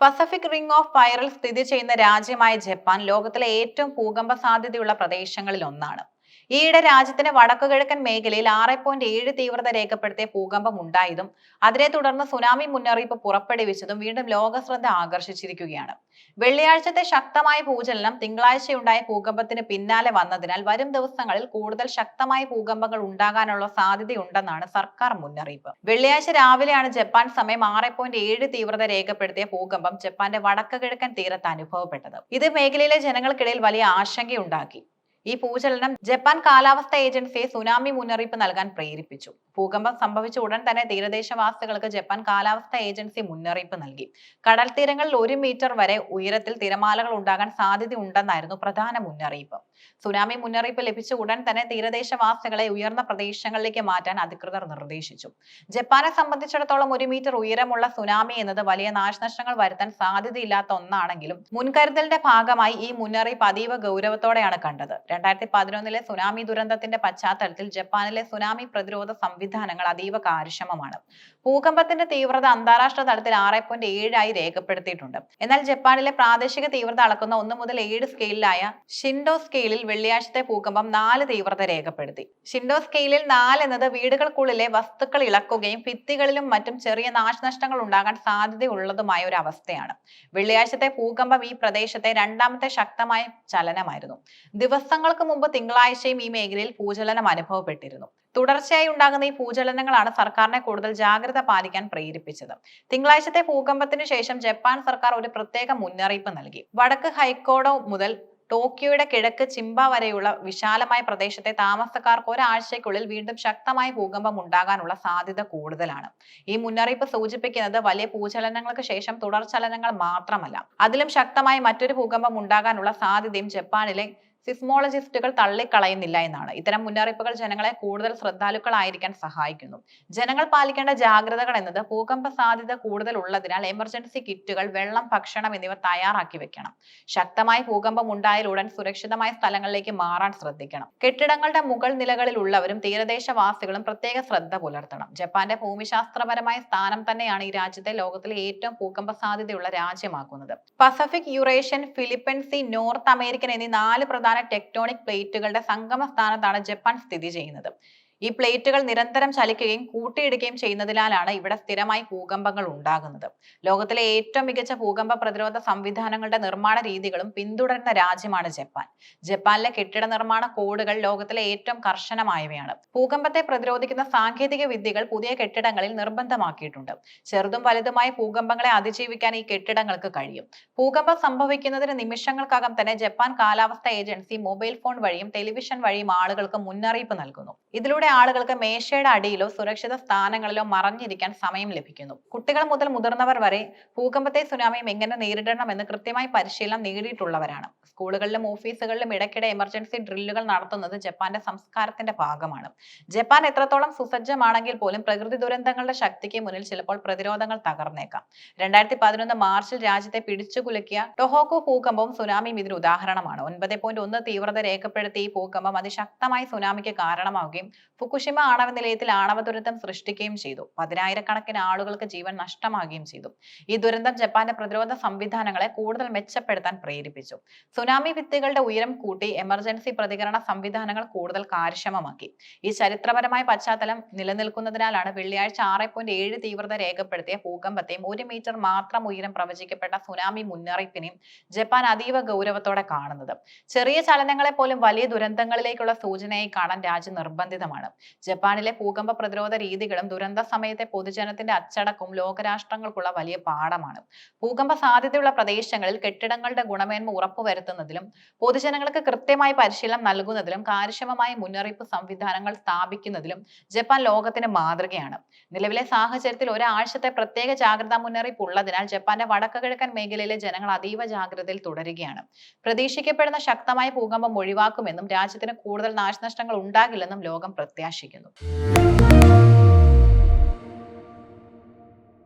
Pacific ring of ഫയറിൽ സ്ഥിതി ചെയ്യുന്ന രാജ്യമായ ജപ്പാൻ ലോകത്തിലെ ഏറ്റവും ഭൂകമ്പ സാധ്യതയുള്ള പ്രദേശങ്ങളിൽ ഒന്നാണ്. ഈയിടെ രാജ്യത്തിന്റെ വടക്കുകിഴക്കൻ മേഖലയിൽ ആറ് പോയിന്റ് ഏഴ് തീവ്രത രേഖപ്പെടുത്തിയ ഭൂകമ്പം ഉണ്ടായതും അതിനെ തുടർന്ന് സുനാമി മുന്നറിയിപ്പ് പുറപ്പെടുവിച്ചതും വീണ്ടും ലോകശ്രദ്ധ ആകർഷിച്ചിരിക്കുകയാണ്. വെള്ളിയാഴ്ചത്തെ ശക്തമായ ഭൂചലനം തിങ്കളാഴ്ചയുണ്ടായ ഭൂകമ്പത്തിന് പിന്നാലെ വന്നതിനാൽ വരും ദിവസങ്ങളിൽ കൂടുതൽ ശക്തമായ ഭൂകമ്പങ്ങൾ ഉണ്ടാകാനുള്ള സാധ്യതയുണ്ടെന്നാണ് സർക്കാർ മുന്നറിയിപ്പ്. വെള്ളിയാഴ്ച രാവിലെയാണ് ജപ്പാൻ സമയം ആറ് പോയിന്റ് ഏഴ് തീവ്രത രേഖപ്പെടുത്തിയ ഭൂകമ്പം ജപ്പാന്റെ വടക്ക് കിഴക്കൻ തീരത്ത് അനുഭവപ്പെട്ടത്. ഇത് മേഖലയിലെ ജനങ്ങൾക്കിടയിൽ വലിയ ആശങ്കയുണ്ടാക്കി. ഈ ഭൂചലനം ജപ്പാൻ കാലാവസ്ഥ ഏജൻസിയെ സുനാമി മുന്നറിയിപ്പ് നൽകാൻ പ്രേരിപ്പിച്ചു. ഭൂകമ്പം സംഭവിച്ച ഉടൻ തന്നെ തീരദേശവാസികൾക്ക് ജപ്പാൻ കാലാവസ്ഥ ഏജൻസി മുന്നറിയിപ്പ് നൽകി. കടൽ തീരങ്ങളിൽ ഒരു മീറ്റർ വരെ ഉയരത്തിൽ തിരമാലകൾ ഉണ്ടാകാൻ സാധ്യതയുണ്ടെന്നായിരുന്നു പ്രധാന മുന്നറിയിപ്പ്. സുനാമി മുന്നറിയിപ്പ് ലഭിച്ച ഉടൻ തന്നെ തീരദേശവാസികളെ ഉയർന്ന പ്രദേശങ്ങളിലേക്ക് മാറ്റാൻ അധികൃതർ നിർദ്ദേശിച്ചു. ജപ്പാനെ സംബന്ധിച്ചിടത്തോളം ഒരു മീറ്റർ ഉയരമുള്ള സുനാമി എന്നത് വലിയ നാശനഷ്ടങ്ങൾ വരുത്താൻ സാധ്യതയില്ലാത്ത ഒന്നാണെങ്കിലും മുൻകരുതലിന്റെ ഭാഗമായി ഈ മുന്നറിയിപ്പ് അതീവ ഗൗരവത്തോടെയാണ് കണ്ടത്. രണ്ടായിരത്തി പതിനൊന്നിലെ സുനാമി ദുരന്തത്തിന്റെ പശ്ചാത്തലത്തിൽ ജപ്പാനിലെ സുനാമി പ്രതിരോധ സംവിധാനങ്ങൾ അതീവ കാര്യക്ഷമമാണ്. ഭൂകമ്പത്തിന്റെ തീവ്രത അന്താരാഷ്ട്ര തലത്തിൽ ആറ് പോയിന്റ് ഏഴായി രേഖപ്പെടുത്തിയിട്ടുണ്ട്. എന്നാൽ ജപ്പാനിലെ പ്രാദേശിക തീവ്രത അളക്കുന്ന ഒന്ന് മുതൽ ഏഴ് സ്കെയിലായ ഷിൻഡോ സ്കെയിലിൽ വെള്ളിയാഴ്ചത്തെ ഭൂകമ്പം നാല് തീവ്രത രേഖപ്പെടുത്തി. ഷിൻഡോ സ്കെയിലിൽ നാല് എന്നത് വീടുകൾക്കുള്ളിലെ വസ്തുക്കൾ ഇളക്കുകയും ഭിത്തികളിലും മറ്റും ചെറിയ നാശനഷ്ടങ്ങൾ ഉണ്ടാകാൻ സാധ്യതയുള്ളതുമായ ഒരു അവസ്ഥയാണ്. വെള്ളിയാഴ്ചത്തെ ഭൂകമ്പം ഈ പ്രദേശത്തെ രണ്ടാമത്തെ ശക്തമായ ചലനമായിരുന്നു. ദിവസങ്ങൾക്ക് മുമ്പ് തിങ്കളാഴ്ചയും ഈ മേഖലയിൽ ഭൂചലനം അനുഭവപ്പെട്ടിരുന്നു. തുടർച്ചയായി ഉണ്ടാകുന്ന ഈ ഭൂചലനങ്ങളാണ് സർക്കാരിനെ കൂടുതൽ ജാഗ്രത പാലിക്കാൻ പ്രേരിപ്പിച്ചത്. തിങ്കളാഴ്ചത്തെ ഭൂകമ്പത്തിന് ശേഷം ജപ്പാൻ സർക്കാർ ഒരു പ്രത്യേക മുന്നറിയിപ്പ് നൽകി. വടക്ക് ഹൈക്കോടോ മുതൽ ടോക്കിയോയുടെ കിഴക്ക് ചിമ്പ വരെയുള്ള വിശാലമായ പ്രദേശത്തെ താമസക്കാർക്ക് ഒരാഴ്ചയ്ക്കുള്ളിൽ വീണ്ടും ശക്തമായ ഭൂകമ്പം ഉണ്ടാകാനുള്ള സാധ്യത കൂടുതലാണ്. ഈ മുന്നറിയിപ്പ് സൂചിപ്പിക്കുന്നത് വലിയ ഭൂചലനങ്ങൾക്ക് ശേഷം തുടർചലനങ്ങൾ മാത്രമല്ല. അതിലും ശക്തമായ മറ്റൊരു ഭൂകമ്പം ഉണ്ടാകാനുള്ള സാധ്യതയും ജപ്പാനിലെ സിസ്മോളജിസ്റ്റുകൾ തള്ളിക്കളയുന്നില്ല എന്നാണ്. ഇത്തരം മുന്നറിയിപ്പുകൾ ജനങ്ങളെ കൂടുതൽ ശ്രദ്ധാലുക്കളായിരിക്കാൻ സഹായിക്കുന്നു. ജനങ്ങൾ പാലിക്കേണ്ട ജാഗ്രതകൾ എന്നത് ഭൂകമ്പ സാധ്യത കൂടുതൽ ഉള്ളതിനാൽ എമർജൻസി കിറ്റുകൾ വെള്ളം ഭക്ഷണം എന്നിവ തയ്യാറാക്കി വെക്കണം. ശക്തമായ ഭൂകമ്പം ഉണ്ടായാൽ ഉടൻ സുരക്ഷിതമായ സ്ഥലങ്ങളിലേക്ക് മാറാൻ ശ്രദ്ധിക്കണം. കെട്ടിടങ്ങളുടെ മുകൾ നിലകളിലുള്ളവരും തീരദേശവാസികളും പ്രത്യേക ശ്രദ്ധ പുലർത്തണം. ജപ്പാന്റെ ഭൂമിശാസ്ത്രപരമായ സ്ഥാനം തന്നെയാണ് ഈ രാജ്യത്തെ ലോകത്തിലെ ഏറ്റവും ഭൂകമ്പ സാധ്യതയുള്ള രാജ്യമാക്കുന്നത്. Pacific Eurasian Philippine Sea North American എന്നീ നാല് പ്രധാന ടെക്ടോണിക് പ്ലേറ്റുകളുടെ സംഗമ സ്ഥാനത്താണ് ജപ്പാൻ സ്ഥിതി ചെയ്യുന്നത്. ഈ പ്ലേറ്റുകൾ നിരന്തരം ചലിക്കുകയും കൂട്ടിയിടുകയും ചെയ്യുന്നതിനാലാണ് ഇവിടെ സ്ഥിരമായി ഭൂകമ്പങ്ങൾ ഉണ്ടാകുന്നത്. ലോകത്തിലെ ഏറ്റവും മികച്ച ഭൂകമ്പ പ്രതിരോധ സംവിധാനങ്ങളുടെ നിർമ്മാണ രീതികളും പിന്തുടരുന്ന രാജ്യമാണ് ജപ്പാൻ. ജപ്പാനിലെ കെട്ടിട നിർമ്മാണ കോഡുകൾ ലോകത്തിലെ ഏറ്റവും കർശനമായവയാണ്. ഭൂകമ്പത്തെ പ്രതിരോധിക്കുന്ന സാങ്കേതിക വിദ്യകൾ പുതിയ കെട്ടിടങ്ങളിൽ നിർബന്ധമാക്കിയിട്ടുണ്ട്. ചെറുതും വലുതുമായ ഭൂകമ്പങ്ങളെ അതിജീവിക്കാൻ ഈ കെട്ടിടങ്ങൾക്ക് കഴിയും. ഭൂകമ്പം സംഭവിക്കുന്നതിന് നിമിഷങ്ങൾക്കകം തന്നെ ജപ്പാൻ കാലാവസ്ഥ ഏജൻസി മൊബൈൽ ഫോൺ വഴിയും ടെലിവിഷൻ വഴിയും ആളുകൾക്ക് മുന്നറിയിപ്പ് നൽകുന്നു. ഇതിലൂടെ ആളുകൾക്ക് മേശയുടെ അടിയിലോ സുരക്ഷിത സ്ഥാനങ്ങളിലോ മറഞ്ഞിരിക്കാൻ സമയം ലഭിക്കുന്നു. കുട്ടികൾ മുതൽ മുതിർന്നവർ വരെ ഭൂകമ്പത്തെ സുനാമിയും എങ്ങനെ നേരിടണം നേരിടണമെന്ന് കൃത്യമായി പരിശീലനം നേടിയിട്ടുള്ളവരാണ്. സ്കൂളുകളിലും ഓഫീസുകളിലും ഇടയ്ക്കിടെ എമർജൻസി ഡ്രില്ലുകൾ നടത്തുന്നത് ജപ്പാന്റെ സംസ്കാരത്തിന്റെ ഭാഗമാണ്. ജപ്പാൻ എത്രത്തോളം സുസജ്ജമാണെങ്കിൽ പോലും പ്രകൃതി ദുരന്തങ്ങളുടെ ശക്തിക്ക് മുന്നിൽ ചിലപ്പോൾ പ്രതിരോധങ്ങൾ തകർന്നേക്കാം. രണ്ടായിരത്തി പതിനൊന്ന് മാർച്ചിൽ രാജ്യത്തെ പിടിച്ചുകുലുക്കിയ ടൊഹോക്കു ഭൂകമ്പവും സുനാമിയും ഇതിന് ഉദാഹരണമാണ്. ഒൻപത് പോയിന്റ് ഒന്ന് തീവ്രത രേഖപ്പെടുത്തിയ ഈ ഭൂകമ്പം അതിശക്തമായ സുനാമിക്ക് കാരണമാവുകയും ഫുക്കുഷിമ ആണവ നിലയത്തിൽ ആണവ ദുരന്തം സൃഷ്ടിക്കുകയും ചെയ്തു. പതിനായിരക്കണക്കിന് ആളുകൾക്ക് ജീവൻ നഷ്ടമാകുകയും ചെയ്തു. ഈ ദുരന്തം ജപ്പാന്റെ പ്രതിരോധ സംവിധാനങ്ങളെ കൂടുതൽ മെച്ചപ്പെടുത്താൻ പ്രേരിപ്പിച്ചു. സുനാമി ഭിത്തികളുടെ ഉയരം കൂട്ടി എമർജൻസി പ്രതികരണ സംവിധാനങ്ങൾ കൂടുതൽ കാര്യക്ഷമമാക്കി. ഈ ചരിത്രപരമായ പശ്ചാത്തലം നിലനിൽക്കുന്നതിനാലാണ് വെള്ളിയാഴ്ച ആറ് പോയിന്റ് ഏഴ് തീവ്രത രേഖപ്പെടുത്തിയ ഭൂകമ്പത്തെയും ഒരു മീറ്റർ മാത്രം ഉയരം പ്രവചിക്കപ്പെട്ട സുനാമി മുന്നറിയിപ്പിനെയും ജപ്പാൻ അതീവ ഗൗരവത്തോടെ കാണുന്നത്. ചെറിയ ചലനങ്ങളെ പോലും വലിയ ദുരന്തങ്ങളിലേക്കുള്ള സൂചനയായി കാണാൻ രാജ്യം നിർബന്ധിതമാണ് ജപ്പാനിലെ ഭൂകമ്പ പ്രതിരോധ രീതികളും ദുരന്ത സമയത്തെ പൊതുജനത്തിന്റെ അച്ചടക്കവും ലോകരാഷ്ട്രങ്ങൾക്കുള്ള വലിയ പാഠമാണ്. ഭൂകമ്പ സാധ്യതയുള്ള പ്രദേശങ്ങളിൽ കെട്ടിടങ്ങളുടെ ഗുണമേന്മ ഉറപ്പുവരുത്തുന്നതിലും പൊതുജനങ്ങൾക്ക് കൃത്യമായി പരിശീലനം നൽകുന്നതിലും കാര്യക്ഷമമായ മുന്നറിയിപ്പ് സംവിധാനങ്ങൾ സ്ഥാപിക്കുന്നതിലും ജപ്പാൻ ലോകത്തിന് മാതൃകയാണ്. നിലവിലെ സാഹചര്യത്തിൽ ഒരാഴ്ചത്തെ പ്രത്യേക ജാഗ്രതാ മുന്നറിയിപ്പ് ഉള്ളതിനാൽ ജപ്പാന്റെ വടക്ക് കിഴക്കൻ മേഖലയിലെ ജനങ്ങൾ അതീവ ജാഗ്രതയിൽ തുടരുകയാണ്. പ്രതീക്ഷിക്കപ്പെടുന്ന ശക്തമായ ഭൂകമ്പം ഒഴിവാക്കുമെന്നും രാജ്യത്തിന് കൂടുതൽ നാശനഷ്ടങ്ങൾ ഉണ്ടാകില്ലെന്നും ലോകം പ്രത്യാശിക്കുന്നു.